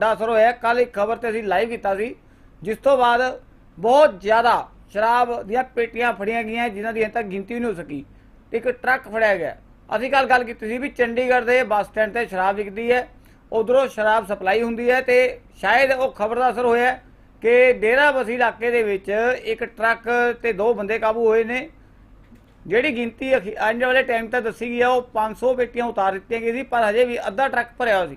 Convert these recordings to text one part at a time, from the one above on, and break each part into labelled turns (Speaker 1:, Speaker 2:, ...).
Speaker 1: ਦਾ ਅਸਰ ਹੋਇਆ ਕੱਲ ਇੱਕ ਖਬਰ ਤੇ ਅਸੀਂ ਲਾਈਵ ਕੀਤਾ ਸੀ, ਜਿਸ ਤੋਂ ਬਾਅਦ ਬਹੁਤ ਜ਼ਿਆਦਾ ਸ਼ਰਾਬ ਦੀਆਂ ਪੇਟੀਆਂ ਫੜੀਆਂ ਗਈਆਂ, ਜਿਨ੍ਹਾਂ ਦੀ ਅਜੇ ਤੱਕ ਗਿਣਤੀ ਵੀ ਨਹੀਂ ਹੋ ਸਕੀ। ਇੱਕ ਟਰੱਕ ਫੜਿਆ ਗਿਆ। ਅਸੀਂ ਕੱਲ ਗੱਲ ਕੀਤੀ ਸੀ ਵੀ ਚੰਡੀਗੜ੍ਹ ਦੇ ਬੱਸ ਸਟੈਂਡ ਤੇ ਸ਼ਰਾਬ ਵਿਕਦੀ ਹੈ, ਉਧਰੋਂ ਸ਼ਰਾਬ ਸਪਲਾਈ ਹੁੰਦੀ ਹੈ ਤੇ ਸ਼ਾਇਦ ਉਹ ਖਬਰ ਦਾ ਅਸਰ ਹੋਇਆ ਕਿ ਡੇਰਾ ਬਸੀ ਇਲਾਕੇ ਦੇ ਵਿੱਚ ਇੱਕ ਟਰੱਕ ਤੇ ਦੋ ਬੰਦੇ ਕਾਬੂ ਹੋਏ ਨੇ। ਜਿਹੜੀ ਗਿਣਤੀ ਅਖੀ- ਆਉਣ ਵਾਲੇ ਟਾਈਮ ਤੱਕ ਦੱਸੀ ਗਈ ਆ, ਉਹ 500 ਪੇਟੀਆਂ ਉਤਾਰ ਦਿੱਤੀਆਂ ਗਈ ਸੀ, ਪਰ ਹਜੇ ਵੀ ਅੱਧਾ ਟਰੱਕ ਭਰਿਆ ਹੋਇਆ ਸੀ।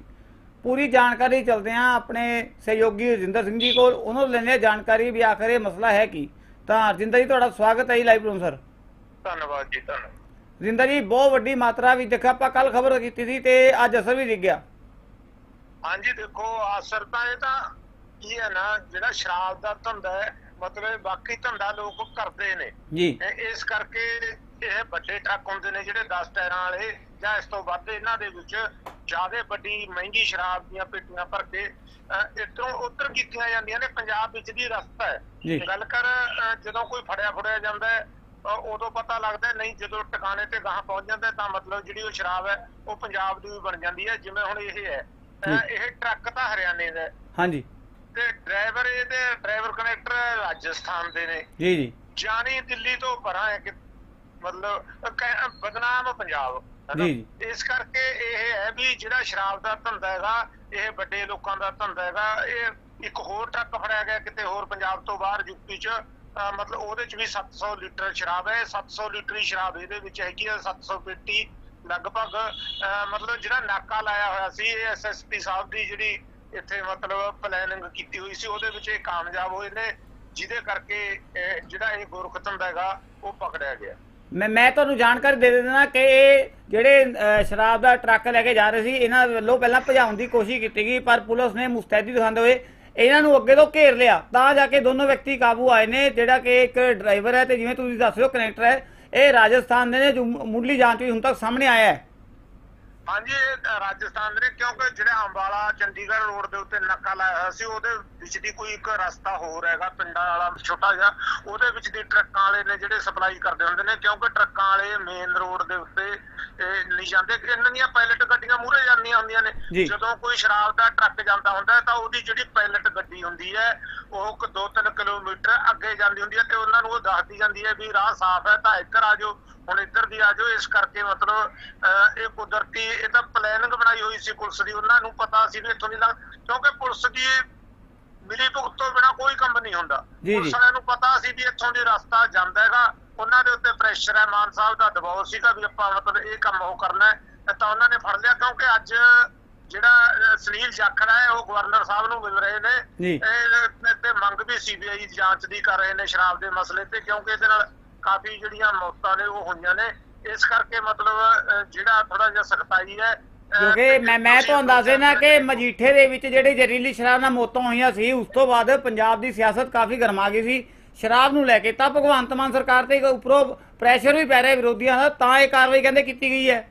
Speaker 1: ਪੂਰੀ ਜਾਣਕਾਰੀ ਚਲਦੇ ਆ ਆਪਣੇ ਸਹਿਯੋਗੀ ਰਜਿੰਦਰ ਸਿੰਘ ਜੀ ਕੋਲ। ਉਹਨਾਂ ਤੋਂ ਲੈਣੇ ਜਾਣਕਾਰੀ ਵੀ ਆਖਰ ਇਹ ਮਸਲਾ ਹੈ ਕੀ। ਤਾਂ ਰਜਿੰਦਰ ਜੀ ਤੁਹਾਡਾ ਸਵਾਗਤ ਹੈ ਜੀ ਲਾਈਵ ਰੂਮ ਸਰ
Speaker 2: ਧੰਨਵਾਦ ਜੀ ਧੰਨਵਾਦ।
Speaker 1: ਰਜਿੰਦਰ ਜੀ ਬਹੁਤ ਵੱਡੀ ਮਾਤਰਾ ਵਿੱਚ ਦੇਖਿਆ ਆਪਾਂ ਕੱਲ ਖਬਰ ਕੀਤੀ ਸੀ ਤੇ ਅੱਜ ਅਸਰ ਵੀ ਦਿਖ ਗਿਆ
Speaker 2: ਹਾਂਜੀ ਦੇਖੋ ਅਸਰ ਤਾਂ ਇਹ ਤਾਂ ਕੀ ਹੈ ਨਾ ਜਿਹੜਾ ਸ਼ਰਾਬ ਦਾ ਧੰਦਾ ਹੈ ਮਤਲਬ ਬਾਕੀ ਧੰਦਾ ਲੋਕ ਕਰਦੇ ਨੇ।
Speaker 1: ਜੀ।
Speaker 2: ਇਹ- ਇਸ ਕਰਕੇ ਇਹ ਵੱਡੇ ਟਰੱਕ ਹੁੰਦੇ ਨੇ ਜਿਹੜੇ 10 ਟਾਇਰਾਂ ਵਾਲੇ ਜਾਂ ਇਸ ਤੋਂ ਵੱਧ ਇਹਨਾਂ ਦੇ ਵਿੱਚ ਜ਼ਿਆਦਾ ਵੱਡੀ ਮਹਿੰਗੀ ਸ਼ਰਾਬ ਦੀਆਂ ਪੇਟੀਆਂ ਭਰ ਕੇ ਇੱਧਰੋਂ ਉੱਧਰ ਕੀਤੀਆਂ ਜਾਂਦੀਆਂ ਨੇ ਪੰਜਾਬ ਵਿੱਚ ਦੀ ਰਸਤਾ। ਹੈ। ਗੱਲ ਕਰ ਜਦੋਂ ਕੋਈ ਫੜਿਆ ਫੜਿਆ ਜਾਂਦਾ ਹੈ ਉਦੋਂ ਪਤਾ ਲੱਗਦਾ ਨਹੀਂ ਜਦੋਂ ਟਿਕਾਣੇ ਤੇ ਗਾਹਾਂ ਪਹੁੰਚ ਜਾਂਦਾ ਤਾਂ ਮਤਲਬ ਜਿਹੜੀ ਉਹ ਸ਼ਰਾਬ ਹੈ ਉਹ ਪੰਜਾਬ ਦੀ ਵੀ ਬਣ ਜਾਂਦੀ ਹੈ ਜਿਵੇਂ ਹੁਣ ਇਹ ਹੈ। ਇਹ ਟਰੱਕ ਤਾਂ ਹਰਿਆਣੇ ਦਾ
Speaker 1: ਹਾਂਜੀ।
Speaker 2: ਤੇ ਡਰਾਈਵਰ ਇਹਦੇ ਡਰਾਈਵਰ ਕਨੈਕਟਰ ਰਾਜਸਥਾਨ ਦੇ ਨੇ।
Speaker 1: ਜੀ ਜੀ।
Speaker 2: ਜਾਨੀ ਦਿੱਲੀ ਤੋਂ ਪਰਾਂ ਹੈ ਕਿ ਮਤਲਬ ਬਦਨਾਮ ਪੰਜਾਬ?
Speaker 1: ਜੀ,
Speaker 2: ਇਸ ਕਰਕੇ ਇਹ ਹੈ ਵੀ ਜਿਹੜਾ ਸ਼ਰਾਬ ਦਾ ਧੰਦਾ ਹੈਗਾ ਇਹ ਵੱਡੇ ਲੋਕਾਂ ਦਾ ਧੰਦਾ ਹੈਗਾ ਇਹ ਇੱਕ ਹੋਰ ਟਰੱਕ ਫੜਿਆ ਗਿਆ ਕਿਤੇ ਹੋਰ ਪੰਜਾਬ ਤੋਂ ਬਾਹਰ ਯੂਪੀ ਚ ਮਤਲਬ ਉਹਦੇ ਚ ਵੀ 700 ਲੀਟਰ ਸ਼ਰਾਬ ਹੈ 700 ਲੀਟਰ ਹੀ ਸ਼ਰਾਬ ਇਹਦੇ ਵਿੱਚ ਹੈਗੀ ਹੈ 700 ਪੇਟੀ ਲਗਭਗ ਮਤਲਬ ਜਿਹੜਾ ਨਾਕਾ ਲਾਇਆ ਹੋਇਆ ਸੀ ਇਹ ਐਸਐਸਪੀ ਸਾਹਿਬ ਦੀ ਜਿਹੜੀ ਇੱਥੇ ਮਤਲਬ ਪਲੈਨਿੰਗ ਕੀਤੀ ਹੋਈ ਸੀ ਉਹਦੇ ਵਿੱਚ ਇਹ ਕਾਮਯਾਬ ਹੋਏ ਨੇ ਜਿਹਦੇ ਕਰਕੇ ਜਿਹੜਾ ਇਹ ਗੋਰਖ ਧੰਦਾ ਹੈਗਾ ਉਹ ਪਕੜਿਆ ਗਿਆ।
Speaker 1: ਮੈਂ ਮੈਂ ਤੁਹਾਨੂੰ ਜਾਣਕਾਰੀ ਦੇ ਦਿੰਦਾ ਕਿ ਇਹ ਜਿਹੜੇ ਸ਼ਰਾਬ ਦਾ ਟਰੱਕ ਲੈ ਕੇ ਜਾ ਰਹੇ ਸੀ, ਇਹਨਾਂ ਵੱਲੋਂ ਪਹਿਲਾਂ ਭਜਾਉਣ ਦੀ ਕੋਸ਼ਿਸ਼ ਕੀਤੀ ਗਈ, ਪਰ ਪੁਲਿਸ ਨੇ ਮੁਸਤੈਦੀ ਦਿਖਾਉਂਦੇ ਹੋਏ ਇਹਨਾਂ ਨੂੰ ਅੱਗੇ ਤੋਂ ਘੇਰ ਲਿਆ। ਤਾਂ ਜਾ ਕੇ ਦੋਨੋਂ ਵਿਅਕਤੀ ਕਾਬੂ ਆਏ ਨੇ, ਜਿਹੜਾ ਕਿ ਇੱਕ ਡਰਾਈਵਰ ਹੈ ਤੇ ਜਿਵੇਂ ਤੁਸੀਂ ਦੱਸ ਰਹੇ ਹੋ ਕਨੈਕਟਰ ਹੈ। ਇਹ ਰਾਜਸਥਾਨ ਦੇ ਨੇ, ਜੋ ਮੁ- ਮੁੱਢਲੀ ਜਾਂਚ ਵੀ ਹੁਣ ਤੱਕ ਸਾਹਮਣੇ ਆਇਆ ਹੈ।
Speaker 2: ਹਾਂਜੀ ਇਹ ਰਾਜਸਥਾਨ ਦੇ ਨੇ ਕਿਉਂਕਿ ਜਿਹੜਾ ਅੰਬਾਲਾ ਚੰਡੀਗੜ੍ਹ ਰੋਡ ਦੇ ਉੱਤੇ ਨੱਕਾ ਲਾਇਆ ਹੋਇਆ ਸੀ ਉਹਦੇ ਵਿੱਚ ਦੀ ਕੋਈ ਇੱਕ ਰਸਤਾ ਹੋਰ ਹੈਗਾ ਪਿੰਡਾਂ ਵਾਲਾ ਛੋਟਾ ਜਿਹਾ ਉਹਦੇ ਵਿੱਚ ਦੀ ਟਰੱਕਾਂ ਵਾਲੇ ਨੇ ਜਿਹੜੇ ਸਪਲਾਈ ਕਰਦੇ ਹੁੰਦੇ ਨੇ ਕਿਉਂਕਿ ਟਰੱਕਾਂ ਵਾਲੇ ਮੇਨ ਰੋਡ ਦੇ ਉੱਤੇ ਇਹ ਨਹੀਂ ਜਾਂਦੇ ਇਹਨਾਂ ਦੀਆਂ ਪਾਇਲਟ ਗੱਡੀਆਂ ਮੂਹਰੇ ਜਾਂਦੀਆਂ ਹੁੰਦੀਆਂ। ਨੇ ਜਦੋਂ ਕੋਈ ਸ਼ਰਾਬ ਦਾ ਟਰੱਕ ਜਾਂਦਾ ਹੁੰਦਾ ਤਾਂ ਉਹਦੀ ਜਿਹੜੀ ਪਾਇਲਟ ਗੱਡੀ ਹੁੰਦੀ ਹੈ ਉਹ 2-3 ਕਿਲੋਮੀਟਰ ਅੱਗੇ ਜਾਂਦੀ ਹੁੰਦੀ ਹੈ ਤੇ ਉਹਨਾਂ ਨੂੰ ਉਹ ਦੱਸਦੀ ਜਾਂਦੀ ਹੈ ਵੀ ਰਾਹ ਸਾਫ਼ ਹੈ ਤਾਂ ਇੱਧਰ ਆ ਜਾਓ ਹੁਣ ਇੱਧਰ ਦੀ ਆ ਜਾਓ ਇਸ ਕਰਕੇ ਮਤਲਬ ਇਹ ਕੁਦਰਤੀ ਇਹ ਤਾਂ ਪਲੈਨਿੰਗ ਬਣਾਈ ਹੋਈ ਸੀ ਪੁਲਿਸ ਦੀ ਉਹਨਾਂ ਨੂੰ ਪਤਾ ਸੀ ਵੀ ਇੱਥੋਂ ਦੀ ਲੰਘ ਕਿਉਂਕਿ ਪੁਲਿਸ ਦੀ ਮਿਲੀ ਭੁਗਤ ਤੋਂ ਬਿਨਾ ਕੋਈ ਕੰਮ ਨਹੀਂ ਹੁੰਦਾ। ਪੁਲਿਸ ਵਾਲਿਆਂ ਨੂੰ ਪਤਾ ਸੀ ਵੀ ਇੱਥੋਂ ਦੀ ਰਸਤਾ ਜਾਂਦਾ ਹੈਗਾ ਉਹਨਾਂ ਦੇ ਉੱਤੇ ਪ੍ਰੈਸ਼ਰ ਹੈ ਮਾਨ ਸਾਹਿਬ ਦਾ ਦਬਾਅ ਸੀਗਾ ਵੀ ਆਪਾਂ ਮਤਲਬ ਇਹ ਕੰਮ ਉਹ ਕਰਨਾ ਹੈ ਤਾਂ ਉਹਨਾਂ ਨੇ ਫੜ ਲਿਆ ਕਿਉਂਕਿ ਅੱਜ ਜਿਹੜਾ ਸੁਨੀਲ ਜਾਖੜ ਹੈ ਉਹ ਗਵਰਨਰ ਸਾਹਿਬ ਨੂੰ ਮਿਲ ਰਹੇ ਨੇ। ਤੇ ਮੰਗ ਵੀ ਸੀਬੀਆਈ ਜਾਂਚ ਦੀ ਕਰ ਰਹੇ ਨੇ ਸ਼ਰਾਬ ਦੇ ਮਸਲੇ ਤੇ ਕਿਉਂਕਿ ਇਹਦੇ ਨਾਲ ਕਾਫੀ ਜਿਹੜੀਆਂ ਮੌਤਾਂ ਨੇ ਉਹ ਹੋਈਆਂ ਨੇ। ਇਸ ਕਰਕੇ ਮਤਲਬ ਜਿਹੜਾ ਥੋੜਾ ਜਿਹਾ ਸਖਤਾਈ ਹੈ
Speaker 1: ਕਿਉਂਕਿ ਮੈਂ ਮੈਂ ਤੁਹਾਨੂੰ ਦੱਸ ਦੇਣਾ ਕਿ ਮਜੀਠੇ ਦੇ ਵਿੱਚ ਜਿਹੜੀ ਜ਼ਹਿਰੀਲੀ ਸ਼ਰਾਬ ਨਾਲ ਮੌਤਾਂ ਹੋਈਆਂ ਸੀ ਉਸ ਤੋਂ ਬਾਅਦ ਪੰਜਾਬ ਦੀ ਸਿਆਸਤ ਕਾਫੀ ਗਰਮਾ ਗਈ ਸੀ। ਸ਼ਰਾਬ ਨੂੰ ਲੈ ਕੇ ਤਾਂ ਭਗਵੰਤ ਮਾਨ ਸਰਕਾਰ ਤੇ ਉੱਪਰੋਂ ਪ੍ਰੈਸ਼ਰ ਵੀ ਪੈ ਰਿਹਾ ਵਿਰੋਧੀਆਂ ਦਾ ਤਾਂ ਇਹ ਕਾਰਵਾਈ ਕਹਿੰਦੇ ਕੀਤੀ ਗਈ ਹੈ।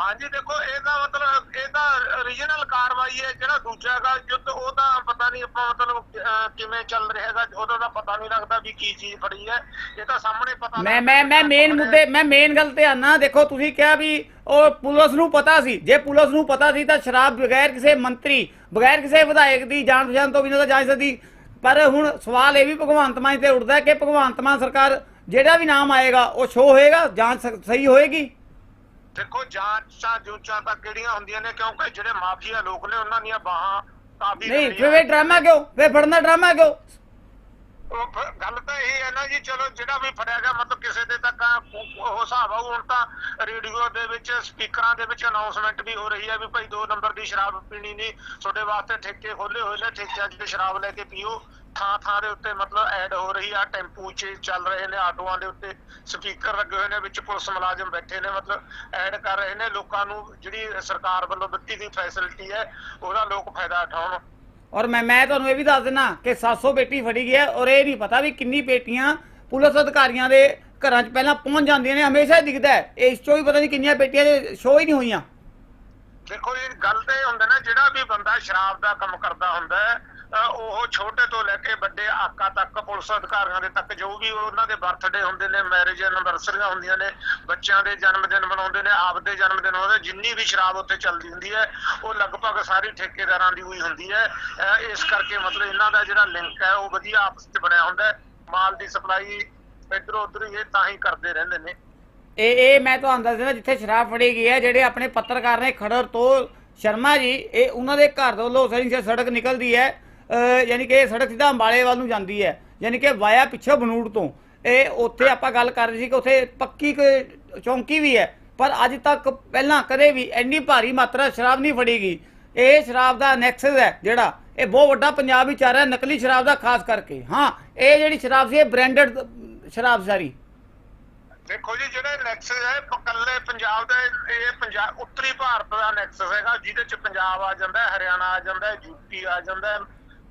Speaker 2: ਹਾਂਜੀ ਦੇਖੋ ਇਹਦਾ ਮਤਲਬ ਇਹ ਤਾਂ ਰੀਜਨਲ ਕਾਰਵਾਈ ਹੈ ਜਿਹੜਾ ਦੂਜਾ ਹੈਗਾ ਯੁੱਧ ਉਹ ਤਾਂ ਪਤਾ ਨਹੀਂ ਆਪਾਂ ਮਤਲਬ ਅਹ, ਕਿਵੇਂ ਚੱਲ ਰਿਹਾ ਹੈਗਾ ਉਹਦਾ ਤਾਂ ਪਤਾ ਨਹੀਂ ਲੱਗਦਾ ਵੀ ਕੀ ਚੀਜ਼ ਫੜੀ ਹੈ ਇਹ ਤਾਂ ਸਾਹਮਣੇ ਪਤਾ
Speaker 1: ਮੈਂ ਮੈਂ ਮੈਂ
Speaker 2: ਵੀ
Speaker 1: ਮੇਨ ਮੁੱਦੇ ਮੈਂ ਮੇਨ ਗੱਲ ਤੇ ਆਨਾ ਦੇਖੋ ਤੁਸੀਂ ਕਿਹਾ ਵੀ ਉਹ ਪੁਲਿਸ ਨੂੰ ਪਤਾ ਸੀ ਜੇ ਪੁਲਿਸ ਨੂੰ ਪਤਾ ਸੀ ਤਾਂ ਸ਼ਰਾਬ ਬਗੈਰ ਕਿਸੇ ਮੰਤਰੀ ਬਗੈਰ ਕਿਸੇ ਵਿਧਾਇਕ ਦੀ ਜਾਣ ਪਛਾਣ ਤੋਂ ਬਿਨਾਂ ਤਾਂ ਜਾ ਸਕਦੀ। ਪਰ ਹੁਣ ਸਵਾਲ ਇਹ ਵੀ ਭਗਵੰਤ ਮਾਨ ਤੇ ਉੱਠਦਾ ਕਿ ਭਗਵੰਤ ਮਾਨ ਸਰਕਾਰ ਜਿਹੜਾ ਵੀ ਨਾਮ ਆਏਗਾ ਉਹ ਸ਼ੋ ਹੋਏਗਾ ਜਾਂਚ ਸ- ਸਹੀ ਹੋਏਗੀ?
Speaker 2: ਦੇਖੋ ਜਾਂਚਾਂ ਜੂਚਾਂ ਤਾਂ ਕਿਹੜੀਆਂ ਹੁੰਦੀਆਂ ਨੇ? ਕਿਉਂਕਿ ਜਿਹੜੇ ਮਾਫੀਆ ਲੋਕ ਨੇ ਉਹਨਾਂ ਦੀਆਂ ਬਾਹਾਂ ਕਾਫੀ
Speaker 1: ਨਹੀਂ ਫਿਰ ਇਹ ਡਰਾਮਾ ਕਿਉਂ? ਫਿਰ ਫੜਨਾ ਡਰਾਮਾ ਕਿਉਂ?
Speaker 2: ਉਹ ਗੱਲ ਤਾਂ ਇਹ ਹੈ ਨਾ ਜੀ ਚਲੋ ਜਿਹੜਾ ਵੀ ਫੜਿਆ ਗਿਆ ਮਤਲਬ ਕਿਸੇ ਦੇ ਤੱਕ ਉਹ ਹਿਸਾਬ ਆਊ। ਹੁਣ ਤਾਂ ਰੇਡੀਓ ਦੇ ਵਿੱਚ ਸਪੀਕਰਾਂ ਦੇ ਵਿੱਚ ਅਨਾਉਂਸਮੈਂਟ ਵੀ ਹੋ ਰਹੀ ਹੈ ਵੀ ਭਾਈ 2 ਨੰਬਰ ਦੀ ਸ਼ਰਾਬ ਪੀਣੀ ਨਹੀਂ। ਤੁਹਾਡੇ ਵਾਸਤੇ ਠੇਕੇ ਖੋਲੇ ਹੋਏ ਨੇ ਠੇਕਿਆਂ 'ਚ ਸ਼ਰਾਬ ਲੈ ਕੇ ਪੀਓ। ਥਾਂ ਥਾਂ ਦੇ ਉੱਤੇ ਮਤਲਬ ਐਡ ਹੋ ਰਹੀ ਆ ਟੈਂਪੂ 'ਚ ਚੱਲ ਰਹੇ ਨੇ ਆਟੋਆਂ ਦੇ ਉੱਤੇ ਸਪੀਕਰ ਲੱਗੇ ਹੋਏ ਨੇ ਵਿੱਚ ਪੁਲਿਸ ਮੁਲਾਜ਼ਮ ਬੈਠੇ ਨੇ ਮਤਲਬ ਐਡ ਕਰ ਰਹੇ ਨੇ ਲੋਕਾਂ ਨੂੰ ਜਿਹੜੀ ਸਰਕਾਰ ਵੱਲੋਂ ਦਿੱਤੀ ਗਈ ਫੈਸਿਲਿਟੀ ਹੈ ਉਹਦਾ ਲੋਕ ਫਾਇਦਾ ਉਠਾਉਣ।
Speaker 1: ਔਰ ਮੈਂ ਮੈਂ ਤੁਹਾਨੂੰ ਇਹ ਵੀ ਦੱਸ ਦਿੰਨਾ ਕਿ 700 ਪੇਟੀ ਫੜੀ ਗਈ ਹੈ ਔਰ ਇਹ ਨਹੀਂ ਪਤਾ ਵੀ ਕਿੰਨੀ ਪੇਟੀਆਂ ਪੁਲਿਸ ਅਧਿਕਾਰੀਆਂ ਦੇ ਘਰਾਂ 'ਚ ਪਹਿਲਾਂ ਪਹੁੰਚ ਜਾਂਦੀਆਂ ਨੇ ਹਮੇਸ਼ਾ ਹੀ ਦਿਖਦਾ ਹੈ। ਇਸ ਚੋਂ ਵੀ ਪਤਾ ਨਹੀਂ ਕਿੰਨੀਆਂ ਪੇਟੀਆਂ ਦੇ ਸ਼ੋ ਹੀ ਨਹੀਂ ਹੋਈਆਂ।
Speaker 2: ਦੇਖੋ ਇਹ ਗੱਲ ਤੇ ਹੁੰਦਾ ਨਾ ਜਿਹੜਾ ਵੀ ਬੰਦਾ ਸ਼ਰਾਬ ਦਾ ਕੰਮ ਕਰਦਾ ਹੁੰਦਾ ਹੈ ਅਹ ਉਹ ਛੋਟੇ ਤੋਂ ਲੈ ਕੇ ਵੱਡੇ ਆਕਾ ਤੱਕ ਪੁਲਿਸ ਅਧਿਕਾਰੀਆਂ ਦੇ ਤੱਕ ਜੋ ਵੀ ਉਹਨਾਂ ਦੇ ਬਰਥਡੇ ਹੁੰਦੇ ਨੇ ਮੈਰਿਜ ਐਨਵਰਸਰੀਆਂ ਹੁੰਦੀਆਂ ਨੇ, ਬੱਚਿਆਂ ਦੇ ਜਨਮ ਦਿਨ ਮਨਾਉਂਦੇ ਨੇ, ਆਪਦੇ ਜਨਮ ਦਿਨ ਹੁੰਦੇ ਜਿੰਨੀ ਵੀ ਸ਼ਰਾਬ ਉੱਥੇ ਚੱਲਦੀ ਹੁੰਦੀ ਹੈ, ਉਹ ਲਗਭਗ ਸਾਰੀ ਠੇਕੇਦਾਰਾਂ ਦੀ ਹੋਈ ਹੁੰਦੀ ਹੈ। ਇਸ ਕਰਕੇ ਮਤਲਬ ਇਹਨਾਂ ਦਾ ਜਿਹੜਾ ਲਿੰਕ ਹੈ, ਉਹ ਵਧੀਆ ਆਪਸ ਵਿੱਚ ਬਣਿਆ ਹੁੰਦਾ ਮਾਲ ਦੀ ਸਪਲਾਈ ਇਧਰੋਂ ਉਧਰ ਇਹ ਤਾਂ ਹੀ ਕਰਦੇ ਰਹਿੰਦੇ ਨੇ।
Speaker 1: ਇਹ ਇਹ ਮੈਂ ਤੁਹਾਨੂੰ ਦੱਸ ਦਿੰਦਾ, ਜਿੱਥੇ ਸ਼ਰਾਬ ਫੜੀ ਗਈ ਹੈ, ਜਿਹੜੇ ਆਪਣੇ ਪੱਤਰਕਾਰ ਨੇ ਖੜਰ ਤੋਂ ਸ਼ਰਮਾ ਜੀ, ਇਹ ਉਹਨਾਂ ਦੇ ਘਰ ਤੋਂ ਲੋਸਰੀ ਸੜਕ ਨਿਕਲਦੀ ਹੈ। ਯਾਨੀ ਕਿ ਇਹ ਸੜਕ ਸਿੱਧਾ ਅੰਬਾਲੇ ਵੱਲ ਨੂੰ ਜਾਂਦੀ ਹੈ। ਯਾਨੀ ਕਿ ਵਾਇਆ ਪਿੱਛੋਂ ਬਨੂੜ ਤੋਂ। ਇਹ ਉੱਥੇ ਆਪਾਂ ਗੱਲ ਕਰ ਰਹੇ ਸੀ ਕਿ ਉੱਥੇ ਪੱਕੀ ਚੌਂਕੀ ਵੀ ਹੈ। ਪਰ ਅੱਜ ਤੱਕ ਪਹਿਲਾਂ ਕਦੇ ਵੀ ਇੰਨੀ ਭਾਰੀ ਮਾਤਰਾ ਸ਼ਰਾਬ ਨਹੀਂ ਫੜੀ ਗਈ। ਇਹ ਸ਼ਰਾਬ ਦਾ ਨੈਕਸਸ ਹੈ ਜਿਹੜਾ। ਇਹ ਬਹੁਤ ਵੱਡਾ ਪੰਜਾਬ ਵਿੱਚ ਆ ਰਿਹਾ ਨਕਲੀ ਸ਼ਰਾਬ ਦਾ, ਖਾਸ ਕਰਕੇ। ਹਾਂ, ਇਹ ਜਿਹੜੀ ਸ਼ਰਾਬ ਸੀ, ਇਹ ਬ੍ਰਾਂਡਡ ਸ਼ਰਾਬ ਸਾਰੀ।
Speaker 2: ਦੇਖੋ ਜੀ, ਜਿਹੜੇ ਨੈਕਸਸ ਹੈ ਪਕੱਲੇ ਪੰਜਾਬ ਦਾ ਇਹ ਪੰਜਾਬ, ਉੱਤਰੀ ਭਾਰਤ ਦਾ ਨੈਕਸਸ ਹੈਗਾ, ਜਿਹਦੇ ਚ ਪੰਜਾਬ ਆ ਜਾਂਦਾ ਹਰਿਆਣਾ ਆ ਜਾਂਦਾ ਯੂਪੀ ਆ ਜਾਂਦਾ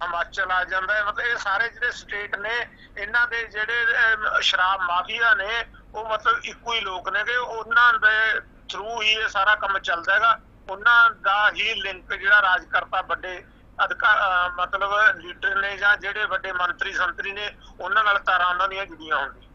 Speaker 2: ਹਿਮਾਚਲ ਆ ਜਾਂਦਾ ਹੈ। ਮਤਲਬ ਇਹ ਸਾਰੇ ਜਿਹੜੇ ਸਟੇਟ ਨੇ, ਇਹਨਾਂ ਦੇ ਜਿਹੜੇ ਸ਼ਰਾਬ ਮਾਫੀਆ ਨੇ, ਉਹ ਮਤਲਬ ਇੱਕੋ ਹੀ ਲੋਕ ਨੇਗੇ। ਉਹਨਾਂ ਦੇ ਥਰੂ ਹੀ ਇਹ ਸਾਰਾ ਕੰਮ ਚੱਲਦਾ ਹੈਗਾ। ਉਹਨਾਂ ਦਾ ਹੀ ਲਿੰਕ ਜਿਹੜਾ ਰਾਜਕਰਤਾ ਵੱਡੇ ਅਧਿਕਾਰ ਮਤਲਬ ਲੀਡਰ ਨੇ ਜਾਂ ਜਿਹੜੇ ਵੱਡੇ ਮੰਤਰੀ ਸੰਤਰੀ ਨੇ, ਉਹਨਾਂ ਨਾਲ ਤਾਰਾਂ ਉਹਨਾਂ ਦੀਆਂ ਜੁੜੀਆਂ ਹੁੰਦੀਆਂ